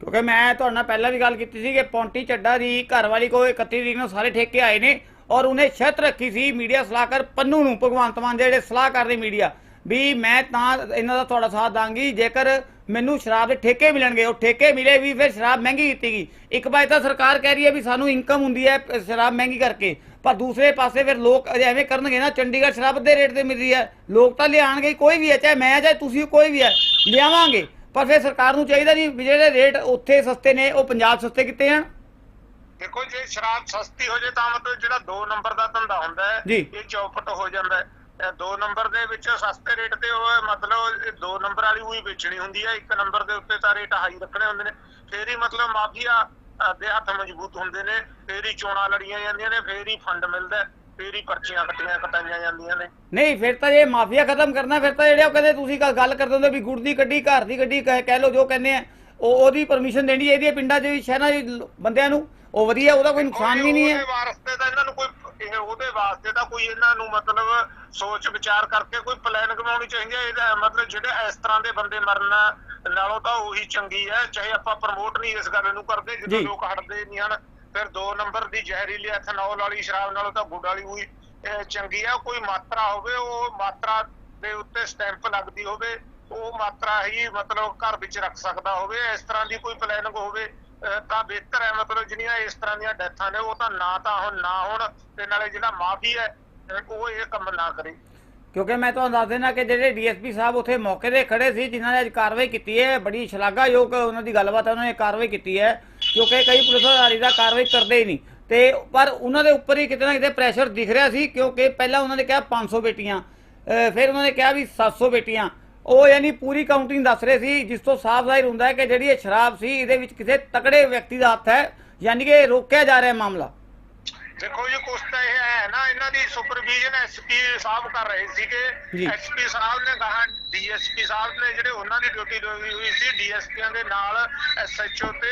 Speaker 1: ਕਿਉਂਕਿ ਮੈਂ ਤੁਹਾਡੇ ਨਾਲ ਪਹਿਲਾਂ ਵੀ ਗੱਲ ਕੀਤੀ ਸੀ ਕਿ ਪੌਂਟੀ ਚੱਡਾ ਦੀ ਘਰ ਵਾਲੀ ਕੋਲ 31 ਤਰੀਕ ਨੂੰ ਸਾਰੇ ਠੇਕੇ ਆਏ ਨੇ ਔਰ ਉਹਨੇ ਸ਼ਰਤ ਰੱਖੀ ਸੀ ਮੀਡੀਆ ਸਲਾਹਕਾਰ ਪੰਨੂ ਨੂੰ, ਭਗਵੰਤ ਮਾਨ ਜਿਹੜੇ ਸਲਾਹਕਾਰ ਨੇ ਮੀਡੀਆ। ਵੀ ਮੈਂ ਤਾਂ ਇਹਨਾਂ ਦਾ ਤੁਹਾਡਾ ਸਾਥ ਦਾਂਗੀ ਜੇਕਰ ਮੈਨੂੰ ਸ਼ਰਾਬ ਦੇ ਠੇਕੇ ਮਿਲਣਗੇ ਉਹ ਠੇਕੇ ਮਿਲੇ ਵੀ ਫਿਰ ਸ਼ਰਾਬ ਮਹਿੰਗੀ ਕੀਤੀ ਗਈ। ਇੱਕ ਪਾਸੇ ਤਾਂ ਸਰਕਾਰ ਕਹਿ ਰਹੀ ਹੈ ਵੀ ਸਾਨੂੰ ਇਨਕਮ ਹੁੰਦੀ ਹੈ ਸ਼ਰਾਬ ਮਹਿੰਗੀ ਕਰਕੇ। ਪਰ ਦੂਸਰੇ ਪਾਸੇ ਫਿਰ ਲੋਕ ਐਵੇਂ ਕਰਨਗੇ ਨਾ ਚੰਡੀਗੜ੍ਹ ਸ਼ਰਾਬ ਦੇ ਰੇਟ ਤੇ ਮਿਲ ਰਹੀ ਹੈ। ਲੋਕ ਤਾਂ ਲਿਆਣਗੇ ਕੋਈ ਵੀ ਹੈ ਚਾਹੇ ਮੈਂ ਚਾਹੇ ਤੁਸੀਂ ਕੋਈ ਵੀ ਹੈ ਲਿਆਵਾਂਗੇ। ਪਰ ਫਿਰ ਸਰਕਾਰ ਨੂੰ ਚਾਹੀਦਾ ਨਹੀਂ ਵੀ ਜਿਹੜੇ ਰੇਟ ਉੱਥੇ ਸਸਤੇ ਨੇ ਉਹ ਪੰਜਾਬ ਸਸਤੇ ਕਿਤੇ ਹਨ
Speaker 2: ਦੇਖੋ ਜੇ ਸ਼ਰਾਬ ਸਸਤੀ ਹੋ ਜੇ ਤਾਂ ਮਤਲਬ ਜਿਹੜਾ 2 ਨੰਬਰ ਦਾ ਧੰਦਾ ਹੁੰਦਾ ਹੈ। ਇਹ ਚੌਪਟ ਹੋ ਜਾਂਦਾ ਹੈ। 2 ਨੰਬਰ ਦੇ ਵਿੱਚ ਸਸਤੇ ਰੇਟ ਤੇ ਉਹ ਮਤਲਬ 2 ਨੰਬਰ ਵਾਲੀ ਉਹੀ ਵੇਚਣੀ ਹੁੰਦੀ ਹੈ 1 ਨੰਬਰ ਦੇ ਉੱਤੇ ਤਾਂ ਰੇਟ ਹਾਈ ਰੱਖਣੇ ਹੁੰਦੇ ਨੇ। ਫੇਰ ਹੀ ਮਤਲਬ ਮਾਫੀਆ ਦੇ ਹੱਥ ਮਜ਼ਬੂਤ ਹੁੰਦੇ ਨੇ ਫੇਰ ਹੀ ਚੋਣਾਂ ਲੜੀਆਂ ਜਾਂਦੀਆਂ ਨੇ ਫੇਰ ਹੀ ਫੰਡ ਮਿਲਦਾ ਫੇਰ ਹੀ ਪਰਚੀਆਂ ਕੱਟੀਆਂ ਕਟਾਈਆਂ ਜਾਂਦੀਆਂ ਨੇ।
Speaker 1: ਨਹੀਂ ਫਿਰ ਤਾਂ ਇਹ ਮਾਫੀਆ ਖਤਮ ਕਰਨਾ ਫਿਰ ਤਾਂ ਜਿਹੜੇ ਉਹ ਕਹਿੰਦੇ ਤੁਸੀਂ ਗੱਲ- ਗੱਲ ਕਰਦੇ ਹੁੰਦੇ ਵੀ ਗੁੜ ਦੀ ਗੱਡੀ ਘਰ ਦੀ ਗੱਡੀ ਕਹਿ ਲਓ ਜੋ ਕਹਿੰਦੇ ਆ ਉਹ ਉਹਦੀ ਪਰਮਿਸ਼ਨ ਦੇਣੀ ਚਾਹੀਦੀ ਹੈ ਪਿੰਡਾਂ 'ਚ ਸ਼ਹਿਰਾਂ 'ਚ ਲ- ਬੰਦਿਆਂ ਨੂੰ। ਉਹ ਵਧੀਆ ਉਹਦਾ ਕੋਈ ਨੁਕਸਾਨ ਵੀ ਨਹੀਂ ਹੈ।
Speaker 2: ਵਾਸਤੇ ਤਾਂ ਇਹਨਾਂ ਨੂੰ ਕੋਈ ਇਹ ਉਹਦੇ ਵਾਸਤੇ ਤਾਂ ਕੋਈ ਇਹਨਾਂ ਨੂੰ ਮਤਲਬ ਸੋਚ ਵਿਚਾਰ ਕਰਕੇ ਕੋਈ ਪਲਾਨ ਬਣਾਉਣੀ ਚਾਹੀਦੀ ਹੈ। ਇਹਦਾ ਮਤਲਬ ਜਿਹੜੇ ਇਸ ਤਰ੍ਹਾਂ ਦੇ ਬੰਦੇ ਮਰਨ ਨਾਲੋਂ ਤਾਂ ਉਹੀ ਚੰਗੀ ਹੈ। ਚਾਹੇ ਆਪਾਂ ਪ੍ਰਮੋਟ ਨਹੀਂ ਇਸ ਗੱਲ ਨੂੰ ਕਰਦੇ ਜਦੋਂ। ਲੋਕ ਹਟਦੇ ਨਹੀਂ ਹਨ ਫਿਰ 2 ਨੰਬਰ ਦੀ ਜ਼ਹਿਰੀਲੀ ਐਥਨੋਲ ਵਾਲੀ ਸ਼ਰਾਬ ਨਾਲੋਂ ਤਾਂ ਗੁੜ ਵਾਲੀ ਅਹ, ਚੰਗੀ ਹੈ ਕੋਈ ਮਾਤਰਾ ਹੋਵੇ ਉਹ ਮਾਤਰਾ ਦੇ ਉੱਤੇ ਸਟੈਂਪ ਲੱਗਦੀ ਹੋਵੇ ਉਹ ਮਾਤਰਾ ਹੀ ਮਤਲਬ ਘਰ ਵਿੱਚ ਰੱਖ ਸਕਦਾ ਹੋਵੇ। ਇਸ ਤਰ੍ਹਾਂ ਦੀ ਕੋਈ ਪਲੈਨਿੰਗ ਹੋਵੇ ਤਾਂ ਬਿਹਤਰ ਹੈ, ਮਤਲਬ ਜਿਹੜੀਆਂ ਇਸ ਤਰ੍ਹਾਂ ਦੀਆਂ ਡੈਥਾਂ ਨੇ, ਉਹ ਤਾਂ ਨਾ ਤਾਂ ਹੁਣ ਨਾ ਹੋਣ ਤੇ ਨਾਲੇ ਜਿਹੜਾ ਮਾਫੀ ਹੈ ਉਹ ਇਹ ਕੰਮ ਨਾ ਕਰੇ।
Speaker 1: ਕਿਉਂਕਿ ਮੈਂ ਤੁਹਾਨੂੰ ਦੱਸ ਦੇਣਾ ਕਿ ਜਿਹੜੇ ਡੀਐਸਪੀ ਸਾਹਿਬ ਉੱਥੇ ਮੌਕੇ ਤੇ ਖੜੇ ਸੀ, ਜਿਨ੍ਹਾਂ ਨੇ ਅੱਜ ਕਾਰਵਾਈ ਕੀਤੀ ਹੈ, ਬੜੀ ਸ਼ਲਾਘਾਯੋਗ ਉਹਨਾਂ ਦੀ ਗੱਲਬਾਤ ਹੈ, ਉਹਨਾਂ ਨੇ ਕਾਰਵਾਈ ਕੀਤੀ ਹੈ, ਕਿਉਂਕਿ ਕਈ ਪੁਲਿਸ ਅਧਿਕਾਰੀ ਦਾ ਕਾਰਵਾਈ ਕਰਦੇ ਹੀ ਨਹੀਂ। ਤੇ ਪਰ ਉਹਨਾਂ ਦੇ ਉੱਪਰ ਹੀ ਕਿਤੇ ਨਾ ਕਿਤੇ ਪ੍ਰੈਸ਼ਰ ਦਿਖ ਰਿਹਾ ਸੀ, ਕਿਉਂਕਿ ਪਹਿਲਾਂ ਉਹਨਾਂ ਨੇ ਕਿਹਾ 500 ਬੇਟੀਆਂ ਫਿਰ ਉਹਨਾਂ ਨੇ ਕਿਹਾ ਵੀ 700 ਬੇਟੀਆਂ ਉਹ ਯਾਨੀ ਪੂਰੀ ਕਾਊਂਟਿੰਗ ਦੱਸ ਰਹੇ ਸੀ ਜਿਸ ਤੋਂ ਸਾਫ਼ ਜ਼ਾਹਿਰ ਹੁੰਦਾ ਹੈ ਕਿ ਜਿਹੜੀ ਇਹ ਸ਼ਰਾਬ ਸੀ ਇਹਦੇ ਵਿੱਚ ਕਿਸੇ ਤਕੜੇ ਵਿਅਕਤੀ ਦਾ ਹੱਥ ਹੈ ਯਾਨੀ ਕਿ ਰੋਕਿਆ ਜਾ ਰਿਹਾ ਮਾਮਲਾ
Speaker 2: ਦੇਖੋ ਜੀ ਕੁਛ ਤਾਂ ਇਹ ਹੈ ਨਾ ਇਹਨਾਂ ਦੀ ਸੁਪਰਵੀਜ਼ਨ ਐਸਪੀ ਸਾਹਿਬ ਕਰ ਰਹੇ। ਸੀਗੇ ਐਸਪੀ ਸਾਹਿਬ ਨੇ ਕਹਾ ਡੀਐਸਪੀ ਸਾਹਿਬ ਨੇ ਜਿਹੜੇ ਉਹਨਾਂ ਦੀ ਡਿਊਟੀ ਲਈ ਹੋਈ ਸੀ ਡੀਐਸਪੀਆਂ ਦੇ ਨਾਲ ਐਸਐਚਓ ਤੇ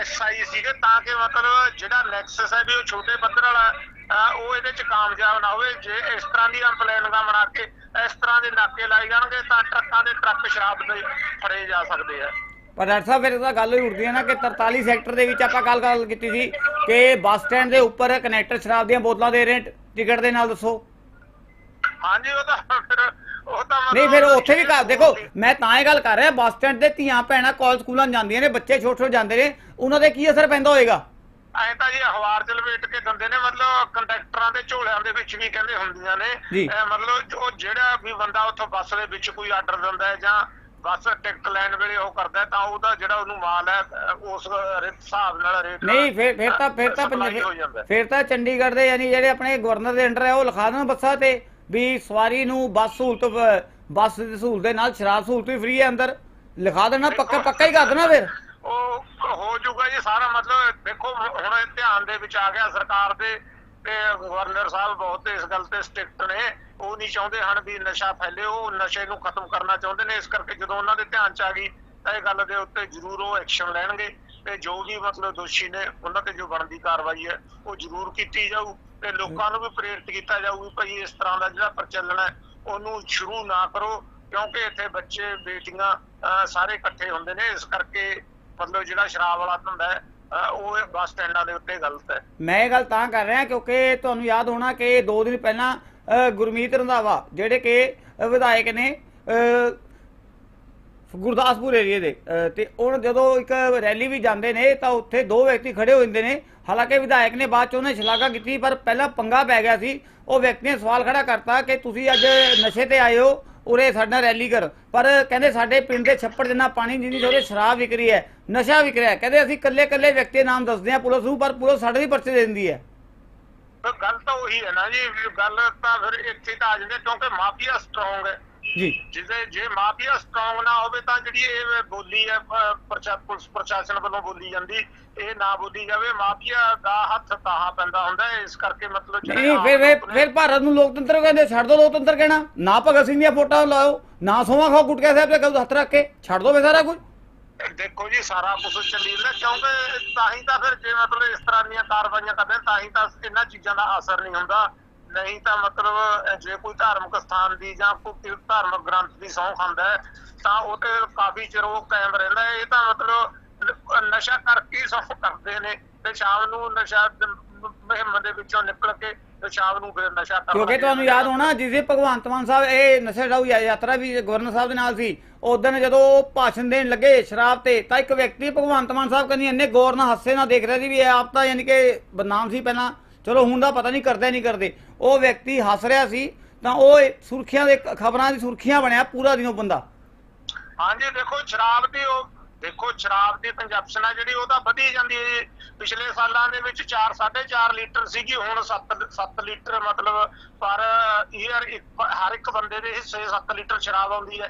Speaker 2: ਐਸਆਈ ਸੀਗੇ ਤਾਂ ਕਿ ਮਤਲਬ ਜਿਹੜਾ ਨੈਕਸਸ ਹੈ ਵੀ ਉਹ ਛੋਟੇ ਪੱਧਰ ਵਾਲਾ ਉਹ ਇਹਦੇ ਚ ਕਾਮਯਾਬ ਨਾ ਹੋਵੇ ਜੇ ਇਸ ਤਰ੍ਹਾਂ ਦੀਆਂ ਪਲੈਨਿੰਗਾਂ ਬਣਾ ਕੇ ਇਸ ਤਰ੍ਹਾਂ ਦੇ ਨਾਕੇ ਲਾਏ ਜਾਣਗੇ ਤਾਂ ਟਰੱਕਾਂ ਦੇ ਟਰੱਕ ਸ਼ਰਾਬ ਦੇ ਫੜੇ ਜਾ ਸਕਦੇ ਆ।
Speaker 1: ਪਰ ਡਾਕਟਰ ਸਾਹਿਬ ਫਿਰ ਤਾਂ ਗੱਲ ਹੀ ਉੱਠਦੀ ਹੈ ਨਾ ਕਿ 43 ਸੈਕਟਰ ਦੇ ਵਿੱਚ ਆਪਾਂ ਕੱਲ ਗੱਲ ਕੀਤੀ ਸੀ ਕਿ ਬੱਸ ਸਟੈਂਡ ਦੇ ਉੱਪਰ ਕਨੈਕਟਰ ਸ਼ਰਾਬ ਦੀਆਂ ਬੋਤਲਾਂ ਦੇ ਰਹੇ ਟਿਕਟ ਦੇ ਨਾਲ ਦੱਸੋ।
Speaker 2: ਹਾਂਜੀ ਉਹ ਤਾਂ ਫਿਰ ਉਹ ਤਾਂ
Speaker 1: ਨਹੀਂ ਫਿਰ ਉੱਥੇ ਵੀ ਕਰ ਦੇਖੋ ਮੈਂ ਤਾਂ ਇਹ ਗੱਲ ਕਰ ਰਿਹਾ ਬੱਸ ਸਟੈਂਡ ਦੇ ਧੀਆਂ ਭੈਣਾਂ ਕਾਲਜ ਸਕੂਲਾਂ ਜਾਂਦੀਆਂ ਨੇ ਬੱਚੇ ਛੋਟੇ ਛੋਟੇ ਜਾਂਦੇ ਨੇ ਉਹਨਾਂ ਦੇ ਕੀ ਅਸਰ ਪੈਂਦਾ ਹੋਏਗਾ?
Speaker 2: ਐਂ ਤਾਂ ਜੀ ਅਖਬਾਰ ਚ ਲਪੇਟ ਕੇ ਦਿੰਦੇ ਨੇ ਮਤਲਬ ਕੰਡਕਟਰਾਂ ਦੇ ਝੋਲਿਆਂ ਦੇ ਵਿੱਚ ਵੀ ਕਹਿੰਦੇ ਹੁੰਦੀਆਂ ਨੇ ਮਤਲਬ ਜੋ ਜਿਹੜਾ ਵੀ ਬੰਦਾ ਉੱਥੋਂ ਬੱਸ ਦੇ ਵਿੱਚ ਕੋਈ ਆਰਡਰ ਦਿੰਦਾ ਹੈ ਜਾਂ ਬੱਸ ਟਿਕਟ ਲੈਣ ਵੇਲੇ ਉਹ ਕਰਦਾ ਤਾਂ ਉਹਦਾ ਜਿਹੜਾ ਉਹਨੂੰ ਮਾਲ ਹੈ ਉਸ ਹਿਸਾਬ ਨਾਲ ਰੇਟ
Speaker 1: ਨਹੀਂ ਫਿਰ ਫਿਰ ਤਾਂ ਫਿਰ ਤਾਂ। ਫਿਰ ਤਾਂ ਚੰਡੀਗੜ੍ਹ ਦੇ ਯਾਨੀ ਜਿਹੜੇ ਆਪਣੇ ਗਵਰਨਰ ਦੇ ਅੰਡਰ ਹੈ ਉਹ ਲਿਖਾ ਦੇਣ ਬੱਸਾਂ ਤੇ ਵੀ ਸਵਾਰੀ ਨੂੰ ਬੱਸ ਸਹੂਲਤ ਬੱਸ ਦੀ ਸਹੂਲਤ ਦੇ ਨਾਲ ਸ਼ਰਾਬ ਸਹੂਲਤ ਵੀ ਫ੍ਰੀ ਹੈ ਅੰਦਰ। ਲਿਖਾ ਦੇਣਾ ਪੱਕਾ ਪੱਕਾ ਹੀ ਕਰ ਦੇਣਾ ਫਿਰ।
Speaker 2: ਉਹ ਹੋ ਜਾਊਗਾ ਜੀ, ਸਾਰਾ ਮਤਲਬ ਦੇਖੋ, ਹੁਣ ਧਿਆਨ ਦੇ ਵਿੱਚ ਆ ਗਿਆ ਸਰਕਾਰ ਦੇ, ਤੇ ਗਵਰਨਰ ਸਾਹਿਬ ਬਹੁਤ ਇਸ ਗੱਲ ਤੇ ਸਟ੍ਰਿਕਟ ਨੇ। ਉਹ ਨਹੀਂ ਚਾਹੁੰਦੇ ਹਨ ਵੀ ਨਸ਼ਾ ਫੈਲੇ, ਉਹ ਨਸ਼ੇ ਨੂੰ ਖਤਮ ਕਰਨਾ ਚਾਹੁੰਦੇ ਨੇ। ਇਸ ਕਰਕੇ ਜਦੋਂ ਉਹਨਾਂ ਦੇ ਧਿਆਨ ਚ ਆ ਗਈ, ਤਾਂ ਇਹ ਗੱਲ ਦੇ ਉੱਤੇ ਜ਼ਰੂਰ ਉਹ ਐਕਸ਼ਨ ਲੈਣਗੇ। ਤੇ ਜੋ ਵੀ ਮਤਲਬ ਦੋਸ਼ੀ ਨੇ, ਉਹਨਾਂ ਤੇ ਜੋ ਬਣਦੀ ਕਾਰਵਾਈ ਹੈ, ਉਹ ਜ਼ਰੂਰ ਕੀਤੀ ਜਾਊ। ਤੇ ਲੋਕਾਂ ਨੂੰ ਵੀ ਪ੍ਰੇਰਿਤ ਕੀਤਾ ਜਾਊ ਵੀ ਭਾਈ ਇਸ ਤਰ੍ਹਾਂ ਦਾ ਜਿਹੜਾ ਪ੍ਰਚਲਨ ਹੈ, ਉਹਨੂੰ ਸ਼ੁਰੂ ਨਾ ਕਰੋ। ਕਿਉਂਕਿ ਇੱਥੇ ਬੱਚੇ, ਬੇਟੀਆਂ ਸਾਰੇ ਇਕੱਠੇ ਹੁੰਦੇ ਨੇ। ਇਸ ਕਰਕੇ ਮਤਲਬ ਜਿਹੜਾ ਸ਼ਰਾਬ ਵਾਲਾ ਧੰਦਾ ਹੈ ਉਹ ਬੱਸ ਸਟੈਂਡਾਂ ਦੇ ਉੱਤੇ ਗਲਤ ਹੈ।
Speaker 1: ਮੈਂ ਇਹ ਗੱਲ ਤਾਂ ਕਰ ਰਿਹਾ ਕਿਉਂਕਿ ਤੁਹਾਨੂੰ ਯਾਦ ਹੋਣਾ ਕਿ ਦੋ ਦਿਨ ਪਹਿਲਾਂ ਗੁਰਮੀਤ ਰੰਧਾਵਾ ਜਿਹੜੇ ਕਿ ਵਿਧਾਇਕ ਨੇ ਗੁਰਦਾਸਪੁਰ ਏਰੀਏ ਦੇ ਤੇ ਉਹ ਜਦੋਂ ਇੱਕ ਰੈਲੀ ਵੀ ਜਾਂਦੇ ਨੇ ਤਾਂ ਉੱਥੇ ਦੋ ਵਿਅਕਤੀ ਖੜੇ ਹੋ ਜਾਂਦੇ ਨੇ। ਹਾਲਾਂਕਿ ਵਿਧਾਇਕ ਨੇ ਬਾਅਦ ਚ ਉਹਨੇ ਸ਼ਲਾਘਾ ਕੀਤੀ, ਪਰ ਪਹਿਲਾਂ ਪੰਗਾ ਪੈ ਗਿਆ ਸੀ। ਉਹ ਵਿਅਕਤੀ ਨੇ ਸਵਾਲ ਖੜਾ ਕਰਤਾ ਕਿ ਤੁਸੀਂ ਅੱਜ ਨਸ਼ੇ ਤੇ ਆਏ ਹੋ ਉਰੇ ਸਾਡੇ ਰੈਲੀ ਕਰ। ਪਰ ਕਹਿੰਦੇ ਸਾਡੇ ਪਿੰਡ ਦੇ ਛੱਪੜ ਜਿੰਨਾ ਪਾਣੀ ਜਿੰਨੀ ਉਹਦੇ ਸ਼ਰਾਬ ਵਿਕ ਰਹੀ ਹੈ, ਨਸ਼ਾ ਵਿਕ ਰਿਹਾ ਕਹਿੰਦੇ ਅਸੀਂ ਇਕੱਲੇ ਕੱਲੇ ਵਿਅਕਤੀ ਨਾਮ ਦੱਸਦੇ ਆ ਪੁਲਿਸ ਨੂੰ, ਪਰ ਪੁਲਿਸ ਸਾਡੇ ਵੀ ਪਰਚੇ ਦੇ ਦਿੰਦੀ ਹੈ।
Speaker 2: ਗੱਲ ਤਾਂ ਉਹੀ ਹੈ ਨਾ ਜੀ ਗੱਲ ਤਾਂ ਫਿਰ ਇੱਥੇ ਤਾਂ ਆ ਜਾਂਦੇ ਕਿਉਂਕਿ ਮਾਫੀਆ ਸਟਰੋਂਗ ਹੈ।
Speaker 1: ਜੀ।
Speaker 2: ਜਿਹਦੇ ਜੇ ਮਾਫੀਆ ਸਟਰੋਂਗ ਨਾ ਹੋਵੇ ਤਾਂ ਜਿਹੜੀ ਇਹ ਬੋਲੀ ਹੈ ਪੁਲਿਸ ਪ੍ਰਸ਼ਾਸਨ ਵੱਲੋਂ ਬੋਲੀ ਜਾਂਦੀ ਇਹ ਨਾ ਬੋਲੀ ਜਾਵੇ। ਮਾਫੀਆ ਦਾ ਹੱਥ ਤਾਹਾਂ ਪੈਂਦਾ ਹੁੰਦਾ ਇਸ ਕਰਕੇ ਮਤਲਬ
Speaker 1: ਨਹੀਂ ਫਿਰ ਫਿਰ ਭਾਰਤ ਨੂੰ ਲੋਕਤੰਤਰ ਕਹਿੰਦੇ ਛੱਡ ਦੋ ਲੋਕਤੰਤਰ ਕਹਿਣਾ। ਨਾ ਭਗਤ ਸਿੰਘ ਦੀਆਂ ਫੋਟੋਆਂ ਲਾਓ ਨਾ ਸੋਵਾ ਖਾਓ ਗੁਟਕਾ ਸਾਹਿਬ ਤੇ ਕਹੋ ਹੱਥ ਰੱਖ ਕੇ। ਛੱਡ ਦੋ ਵੇ ਸਾਰਾ ਕੁਝ।
Speaker 2: ਦੇਖੋ ਜੀ ਸਾਰਾ ਕੁਝ ਚੱਲੀ ਜਾਂਦਾ ਕਿਉਂਕਿ ਤਾਂ ਹੀ ਤਾਂ ਫਿਰ ਜੇ ਮਤਲਬ ਇਸ ਤਰ੍ਹਾਂ ਦੀਆਂ ਕਾਰਵਾਈਆਂ ਕਰਦੇ ਤਾਂ ਹੀ ਤਾਂ ਇਹਨਾਂ ਚੀਜ਼ਾਂ ਦਾ ਅਸਰ ਨਹੀਂ ਹੁੰਦਾ। ਨਹੀਂ ਤਾਂ ਮਤਲਬ ਜੇ ਕੋਈ ਧਾਰਮਿਕ ਸਥਾਨ ਦੀ ਜਾਂ ਕੋਈ ਧਾਰਮਿਕ ਗ੍ਰੰਥ ਦੀ ਸਹੁੰ ਖਾਂਦਾ ਹੈ, ਤਾਂ ਉਹ ਤੇ ਕਾਫੀ ਚਿਰ ਉਹ ਕਾਇਮ ਰਹਿੰਦਾ ਹੈ। ਇਹ ਤਾਂ ਮਤਲਬ ਨਸ਼ਾ ਕਰਕੇ ਸਹੁੰ ਕਰਦੇ ਨੇ ਤੇ ਸ਼ਾਮ ਨੂੰ ਨਸ਼ਾ ਮੁਹਿੰਮ ਦੇ ਵਿੱਚੋਂ ਨਿਕਲ ਕੇ ਤੇ ਸ਼ਾਮ ਨੂੰ ਫਿਰ ਨਸ਼ਾ ਕਰਨ
Speaker 1: ਕਿਉਂਕਿ ਤੁਹਾਨੂੰ ਯਾਦ। ਹੋਣਾ ਜਿਸ ਭਗਵੰਤ ਮਾਨ ਸਾਹਿਬ ਇਹ ਨਸ਼ਾ ਛਡਾਊ ਯਾ- ਯਾਤਰਾ ਵੀ ਗਵਰਨਰ ਸਾਹਿਬ ਦੇ ਨਾਲ ਸੀ ਉਦੋਂ ਜਦੋਂ ਉਹ ਭਾਸ਼ਣ ਦੇਣ ਲੱਗੇ ਸ਼ਰਾਬ ਤੇ ਤਾਂ ਇੱਕ ਵਿਅਕਤੀ ਭਗਵੰਤ ਮਾਨ ਸਾਹਿਬ ਕਹਿੰਦੀ ਇੰਨੇ ਗੌਰ ਨਾਲ ਹੱਸੇ ਨਾਲ ਦੇਖ ਰਿਹਾ ਸੀ ਵੀ ਇਹ ਆਪ ਤਾਂ ਯਾਨੀ ਕਿ ਬਦਨਾਮ ਸੀ ਪਹਿਲਾਂ ਚਲੋ ਹੁਣ ਦਾ ਪਤਾ ਨਹੀਂ ਕਰਦੇ ਨਹੀਂ ਕਰਦੇ। ਉਹ ਵਿਅਕਤੀ ਹੱਸ ਰਿਹਾ ਸੀ, ਤਾਂ ਉਹ ਸੁਰਖੀਆਂ ਦੇ ਖਬਰਾਂ ਦੀ ਸੁਰਖੀਆਂ ਬਣਿਆ ਪੂਰਾ ਦਿਨ ਉਹ ਬੰਦਾ।
Speaker 2: ਹਾਂਜੀ, ਦੇਖੋ ਸ਼ਰਾਬ ਦੀ ਉਹ, ਦੇਖੋ ਸ਼ਰਾਬ ਦੀ ਕੰਜਪਸ਼ਨ ਆ ਜਿਹੜੀ ਉਹ ਤਾਂ ਵਧੀ ਜਾਂਦੀ ਹੈ ਪਿਛਲੇ ਸਾਲਾਂ ਦੇ ਵਿੱਚ 4 4.5 ਲੀਟਰ ਸੀਗੀ, ਹੁਣ 7 7 ਲੀਟਰ ਮਤਲਬ ਪਰ ਈਅਰ ਹਰ ਇੱਕ ਬੰਦੇ ਦੇ ਹਿੱਸੇ 7 ਲੀਟਰ ਸ਼ਰਾਬ ਆਉਂਦੀ ਹੈ।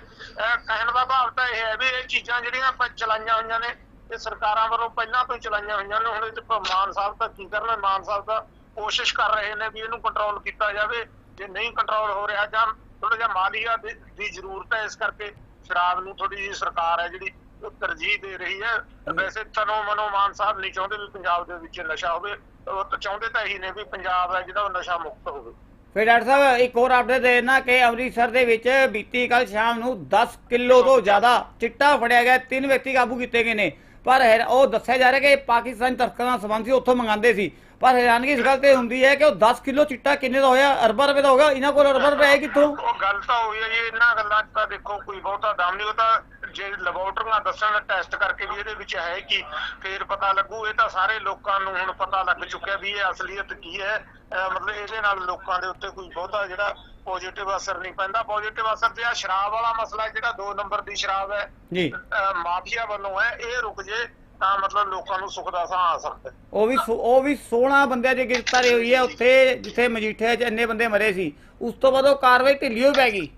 Speaker 2: ਕਹਿਣ ਦਾ ਭਾਵ ਤਾਂ ਇਹ ਹੈ ਵੀ ਇਹ ਚੀਜ਼ਾਂ ਜਿਹੜੀਆਂ ਚਲਾਈਆਂ ਹੋਈਆਂ ਨੇ, ਇਹ ਸਰਕਾਰਾਂ ਵੱਲੋਂ ਪਹਿਲਾਂ ਤੋਂ ਚਲਾਈਆਂ ਹੋਈਆਂ ਨੇ, ਹੁਣ ਇਹ ਮਾਨ ਸਾਹਿਬ ਤਾਂ ਕੀ ਕਰਨਾ ਮਾਨ ਸਾਹਿਬ ਦਾ ਕੋਸ਼ਿਸ਼ ਕਰ ਰਹੇ ਨੇ ਵੀ ਇਹਨੂੰ ਕੰਟਰੋਲ ਕੀਤਾ ਜਾਵੇ। ਜੇ ਨਹੀਂ ਕੰਟਰੋਲ ਹੋ ਰਿਹਾ ਜਾਂ ਥੋੜਾ ਜਿਹਾ ਮਾਲੀਆ ਦੀ ਜ਼ਰੂਰਤ ਹੈ ਇਸ ਕਰਕੇ ਸ਼ਰਾਬ ਨੂੰ ਥੋੜੀ ਜਿਹੀ ਸਰਕਾਰ ਹੈ ਜਿਹੜੀ ਉਹ ਤਰਜੀਹ ਦੇ ਰਹੀ ਹੈ। ਵੈਸੇ ਤਨੋ ਮਨੋ ਮਾਨ ਸਾਹਿਬ ਨਹੀਂ ਚਾਹੁੰਦੇ ਵੀ ਪੰਜਾਬ ਦੇ ਵਿੱਚ ਨਸ਼ਾ ਹੋਵੇ। ਉਹ ਚਾਹੁੰਦੇ ਤਾਂ ਇਹੀ ਨੇ ਵੀ ਪੰਜਾਬ ਹੈ ਜਿਹੜਾ ਉਹ ਨਸ਼ਾ ਮੁਕਤ ਹੋਵੇ।
Speaker 1: ਫਿਰ ਡਾਕਟਰ ਸਾਹਿਬ, ਇੱਕ ਹੋਰ ਅਪਡੇਟ ਦੇਣਾ ਕਿ ਅੰਮ੍ਰਿਤਸਰ ਦੇ ਵਿੱਚ ਬੀਤੀ ਕੱਲ ਸ਼ਾਮ ਨੂੰ 10 ਕਿਲੋ ਤੋਂ ਜ਼ਿਆਦਾ ਚਿੱਟਾ ਫੜਿਆ ਗਿਆ। ਤਿੰਨ ਵਿਅਕਤੀ ਕਾਬੂ ਕੀਤੇ ਗਏ ਨੇ। ਪਰ ਉਹ ਦੱਸਿਆ ਜਾ ਰਿਹਾ ਕਿ ਇਹ ਪਾਕਿਸਤਾਨ ਤਸਕਰਾਂ ਨਾਲ ਸੀ, ਉੱਥੋਂ ਮੰਗਾਉਂਦੇ ਸੀ। ਪਰ ਹੈਰਾਨਗੀ ਇਸ ਗੱਲ ਤੇ ਹੁੰਦੀ ਹੈ ਕਿ ਉਹ 10 ਕਿਲੋ ਚਿੱਟਾ ਕਿੰਨੇ ਦਾ ਹੋਇਆ? ਅਰਬਾਂ ਰੁਪਏ ਦਾ ਹੋਗਾ? ਇਹਨਾਂ ਕੋਲ ਅਰਬਾਂ ਰੁਪਏ ਹੈ ਕਿੱਥੋਂ?
Speaker 2: ਉਹ ਗੱਲ ਤਾਂ ਹੋਈ ਹੈ ਜੀ ਇਹਨਾਂ ਗੱਲਾਂ 'ਚ ਤਾਂ ਦੇਖੋ ਕੋਈ ਬਹੁਤਾ ਦਮ ਨਹੀਂ ਉਹ ਤਾਂ ਜੇ ਲੈਬੋਰਟਰੀਆਂ ਦੱਸਣ ਟੈਸਟ ਕਰਕੇ ਵੀ ਇਹਦੇ ਵਿੱਚ ਹੈ ਕਿ ਫੇਰ ਪਤਾ ਲੱਗੂ। ਇਹ ਤਾਂ ਸਾਰੇ ਲੋਕਾਂ ਨੂੰ ਹੁਣ ਪਤਾ ਲੱਗ ਚੁੱਕਿਆ ਵੀ ਇਹ ਅਸਲੀਅਤ ਕੀ ਹੈ। ਅਹ ਮਤਲਬ ਇਹਦੇ ਨਾਲ ਲੋਕਾਂ ਦੇ ਉੱਤੇ ਕੋਈ ਬਹੁਤਾ ਜਿਹੜਾ ਪੋਜ਼ਿਟਿਵ ਅਸਰ ਨਹੀਂ ਪੈਂਦਾ। ਪੋਜ਼ਿਟਿਵ ਅਸਰ ਤੇ ਆ ਸ਼ਰਾਬ ਵਾਲਾ ਮਸਲਾ ਜਿਹੜਾ 2 ਨੰਬਰ ਦੀ ਸ਼ਰਾਬ ਹੈ।
Speaker 1: ਜੀ।
Speaker 2: ਅਹ ਮਾਫੀਆ ਵੱਲੋਂ ਹੈ ਇਹ ਰੁਕ ਜੇ। ਤਾਂ ਮਤਲਬ ਲੋਕਾਂ ਨੂੰ ਸੁੱਖ ਦਾ ਸਾਹ ਆ ਸਕਦਾ।
Speaker 1: ਉਹ ਵੀ ਸੋ- ਉਹ ਵੀ 16 ਬੰਦਿਆਂ ਦੀ ਗ੍ਰਿਫਤਾਰੀ ਹੋਈ ਹੈ ਉੱਥੇ ਜਿੱਥੇ ਮਜੀਠੇ 'ਚ ਇੰਨੇ ਬੰਦੇ ਮਰੇ ਸੀ। ਉਸ ਤੋਂ ਬਾਅਦ ਉਹ ਕਾਰਵਾਈ ਢਿੱਲੀ ਹੋ ਪੈ ਗਈ।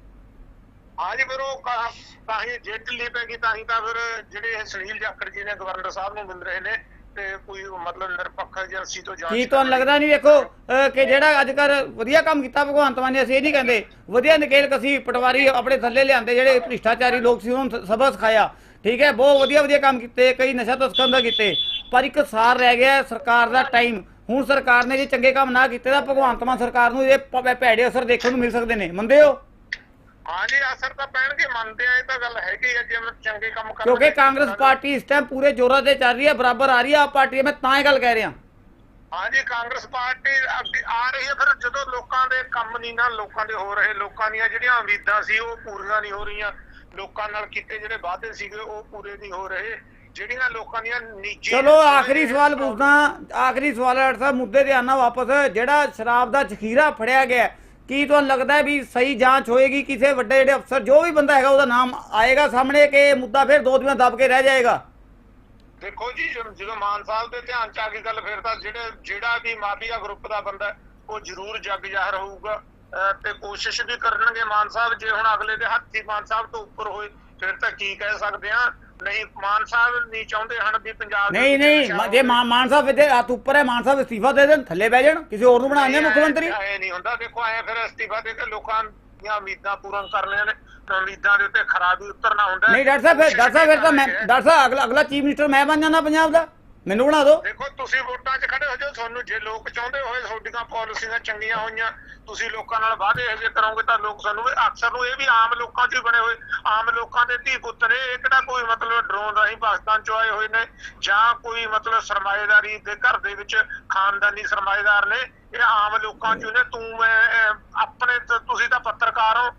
Speaker 2: ਹਾਂਜੀ ਫਿਰ ਉਹ ਕਾ- ਤਾਂ ਹੀ ਜੇ ਢਿੱਲੀ ਪੈ ਗਈ ਤਾਂ ਹੀ ਤਾਂ ਫਿਰ ਜਿਹੜੇ ਇਹ ਸੁਨੀਲ ਜਾਖੜ ਜੀ ਨੇ ਗਵਰਨਰ ਸਾਹਿਬ ਨੂੰ ਮਿਲ ਰਹੇ ਨੇ ਤੇ ਕੋਈ ਮਤਲਬ ਨਿਰਪੱਖ ਏਜੰਸੀ ਤੋਂ ਜਾਂਚ
Speaker 1: ਕੀ ਤੁਹਾਨੂੰ ਲੱਗਦਾ ਨਹੀਂ ਵੇਖੋ ਅਹ, ਕਿ ਜਿਹੜਾ ਅੱਜ ਕੱਲ੍ਹ ਵਧੀਆ ਕੰਮ ਕੀਤਾ ਭਗਵੰਤ ਮਾਨ ਨੇ ਅਸੀਂ ਇਹ ਨਹੀਂ ਕਹਿੰਦੇ। ਵਧੀਆ ਨਕੇਲ ਕਸੀ ਪਟਵਾਰੀ ਆਪਣੇ ਥੱਲੇ ਲਿਆਂਦੇ ਜਿਹੜੇ ਭ੍ਰਿਸ਼ਟਾਚਾਰੀ ਲੋਕ ਸੀ ਉਹਨਾਂ ਨੂੰ ਸਬਕ ਸਿਖਾਇਆ। ਠੀਕ ਹੈ ਬਹੁਤ ਵਧੀਆ ਵਧੀਆ ਕੰਮ ਕੀਤੇ ਕਈ ਨਸ਼ਾ ਤਸਕਰਾਂ ਦਾ ਕੀਤੇ ਪਰ ਇੱਕ ਸਾਰ ਰਹਿ ਗਿਆ ਸਰਕਾਰ ਦਾ ਟਾਈਮ ਹੁਣ ਸਰਕਾਰ ਨੇ ਜੇ ਚੰਗੇ ਕੰਮ ਨਾ ਕੀਤੇ ਤਾਂ ਭਗਵੰਤ ਮਾਨ ਸਰਕਾਰ ਨੂੰ ਇਹ ਭੈੜੇ ਅਸਰ ਦੇਖਣ ਨੂੰ ਮਿਲ ਸਕਦੇ ਨੇ ਮੰਨਦੇ ਹੋ?
Speaker 2: ਹਾਂਜੀ ਅਸਰ ਤਾਂ ਪੈਣਗੇ ਮੰਨਦੇ ਆ ਇਹ ਤਾਂ ਗੱਲ ਹੈਗੀ ਆ ਜੇ ਚੰਗੇ ਕੰਮ ਕਰਨਗੇ
Speaker 1: ਕਿਉਂਕਿ ਕਾਂਗਰਸ ਪਾਰਟੀ ਇਸ ਟਾਈਮ ਪੂਰੇ ਜ਼ੋਰਾਂ ਤੇ ਚੱਲ ਰਹੀ ਹੈ ਬਰਾਬਰ ਆ ਰਹੀ ਆਪ ਪਾਰਟੀ ਮੈਂ ਤਾਂ ਇਹ ਗੱਲ ਕਹਿ ਰਿਹਾ।
Speaker 2: ਹਾਂਜੀ ਕਾਂਗਰਸ ਪਾਰਟੀ ਆ ਰਹੀ ਹੈ ਫਿਰ ਜਦੋਂ ਲੋਕਾਂ ਦੇ ਕੰਮ ਨਹੀਂ ਨਾ ਲੋਕਾਂ ਦੇ ਹੋ ਰਹੇ ਲੋਕਾਂ ਦੀਆਂ ਜਿਹੜੀਆਂ ਉਮੀਦਾਂ ਸੀ ਉਹ ਪੂਰੀਆਂ ਨਹੀਂ ਹੋ ਰਹੀਆਂ। ਲੋਕਾਂ ਨਾਲ ਕੀਤੇ ਜਿਹੜੇ ਵਾਅਦੇ ਸੀਗੇ ਉਹ ਪੂਰੇ ਨਹੀਂ ਹੋ ਰਹੇ। ਜਿਹੜੀਆਂ ਲੋਕਾਂ ਦੀਆਂ ਨਿੱਜੀ
Speaker 1: ਚਲੋ ਆਖਰੀ ਸਵਾਲ ਪੁੱਛਦਾ ਆਖਰੀ ਸਵਾਲ ਹੈ ਸਾਹਿਬ ਮੁੱਦੇ ਤੇ ਆਣਾ ਵਾਪਸ। ਜਿਹੜਾ ਸ਼ਰਾਬ ਦਾ ਜ਼ਖੀਰਾ ਫੜਿਆ ਗਿਆ ਕੀ ਤੁਹਾਨੂੰ ਲੱਗਦਾ ਹੈ ਵੀ ਸਹੀ ਜਾਂਚ ਹੋਏਗੀ? ਕਿਸੇ ਵੱਡੇ ਜਿਹੜੇ ਅਫਸਰ ਜੋ ਵੀ ਬੰਦਾ ਹੈਗਾ ਉਹਦਾ ਨਾਮ ਆਏਗਾ ਸਾਹਮਣੇ ਕਿ ਮੁੱਦਾ ਫਿਰ ਦੋ ਦਿਨਾਂ ਦਬ ਕੇ ਰਹਿ ਜਾਏਗਾ?
Speaker 2: ਦੇਖੋ ਜੀ ਜਦੋਂ- ਮਾਨ ਸਾਹਿਬ ਦੇ ਧਿਆਨ ਚ ਆ ਗਈ ਗੱਲ ਫਿਰ ਤਾਂ ਜਿਹੜੇ ਜਿਹੜਾ ਵੀ ਮਾਫੀਆ ਗਰੁੱਪ ਦਾ ਬੰਦਾ ਉਹ ਜ਼ਰੂਰ ਜੱਗ ਜ਼ਾਹਰ ਹੋਊਗਾ। ਤੇ ਕੋਸ਼ਿਸ਼ ਵੀ ਕਰਨਗੇ ਮਾਨ ਸਾਹਿਬ ਜੇ ਹੁਣ ਅਗਲੇ ਦੇ ਹੱਥ ਮਾਨ ਸਾਹਿਬ ਤੋਂ ਉੱਪਰ ਹੋਏ ਫਿਰ ਤਾਂ ਕੀ ਕਹਿ ਸਕਦੇ ਆ? ਨਹੀਂ ਮਾਨ ਸਾਹਿਬ ਨਹੀਂ ਚਾਹੁੰਦੇ ਹਨ ਵੀ ਪੰਜਾਬ ਦੇ
Speaker 1: ਨਹੀਂ ਨਹੀਂ ਜੇ। ਮਾਨ ਸਾਹਿਬ ਦੇ ਹੱਥ ਉੱਪਰ ਹੈ ਮਾਨ ਸਾਹਿਬ ਅਸਤੀਫਾ ਦੇ ਦੇਣ ਥੱਲੇ ਬਹਿ ਜਾਣ ਕਿਸੇ ਹੋਰ ਨੂੰ ਬਣਾਉਂਦੇ ਮੁੱਖ ਮੰਤਰੀ?
Speaker 2: ਐ ਨਹੀਂ ਹੁੰਦਾ। ਦੇਖੋ ਐ ਫਿਰ ਅਸਤੀਫਾ ਦੇ ਕੇ ਲੋਕਾਂ ਦੀਆਂ ਉਮੀਦਾਂ ਪੂਰਨ ਕਰਨੀਆਂ ਨੇ ਉਮੀਦਾਂ ਦੇ ਉੱਤੇ ਖਰਾ ਵੀ ਉਤਰਨਾ ਹੁੰਦਾ।
Speaker 1: ਨਹੀਂ ਡਾਕਟਰ ਸਾਹਿਬ ਫਿਰ ਡਾਕਟਰ ਸਾਹਿਬ ਫਿਰ ਤਾਂ ਮੈਂ ਡਾਕਟਰ ਸਾਹਿਬ ਅਗਲਾ ਅਗਲਾ ਚੀਫ ਮਿਨਿਸਟਰ ਮੈਂ ਬਣ ਜਾਣਾ ਪੰਜਾਬ ਦਾ? ਮੈਨੂੰ ਬਣਾ ਦਿਓ।
Speaker 2: ਦੇਖੋ, ਤੁਸੀਂ ਵੋਟਾਂ 'ਚ ਖੜੇ ਹੋ ਜਾਓ, ਤੁਹਾਨੂੰ ਜੇ ਲੋਕ ਚਾਹੁੰਦੇ ਹੋਏ ਤੁਹਾਡੀਆਂ ਪਾਲਿਸੀਆਂ ਚੰਗੀਆਂ ਹੋਈਆਂ, ਤੁਸੀਂ ਲੋਕਾਂ ਨਾਲ ਵਾਅਦੇ ਇਹੋ ਜਿਹੇ ਕਰੋਗੇ ਤਾਂ ਲੋਕ ਸਾਨੂੰ ਅਕਸਰ ਨੂੰ ਇਹ ਵੀ ਆਮ ਲੋਕਾਂ 'ਚ ਹੀ ਬਣੇ ਹੋਏ, ਆਮ ਲੋਕਾਂ ਦੇ ਧੀ ਪੁੱਤ ਨੇ, ਇਹ ਕਿਹੜਾ ਕੋਈ ਮਤਲਬ ਡਰੋਨ ਰਾਹੀਂ ਪਾਕਿਸਤਾਨ 'ਚੋਂ ਆਏ ਹੋਏ ਨੇ, ਜਾਂ ਕੋਈ ਮਤਲਬ ਸਰਮਾਏਦਾਰੀ ਦੇ ਘਰ ਦੇ ਵਿੱਚ ਖਾਨਦਾਨੀ ਸਰਮਾਏਦਾਰ ਨੇ, ਇਹ ਆਮ ਲੋਕਾਂ ਚ ਨੇ। ਤੂੰ, ਮੈਂ ਆਪਣੇ ਤੁਸੀਂ ਤਾਂ ਪੱਤਰਕਾਰ ਹੋ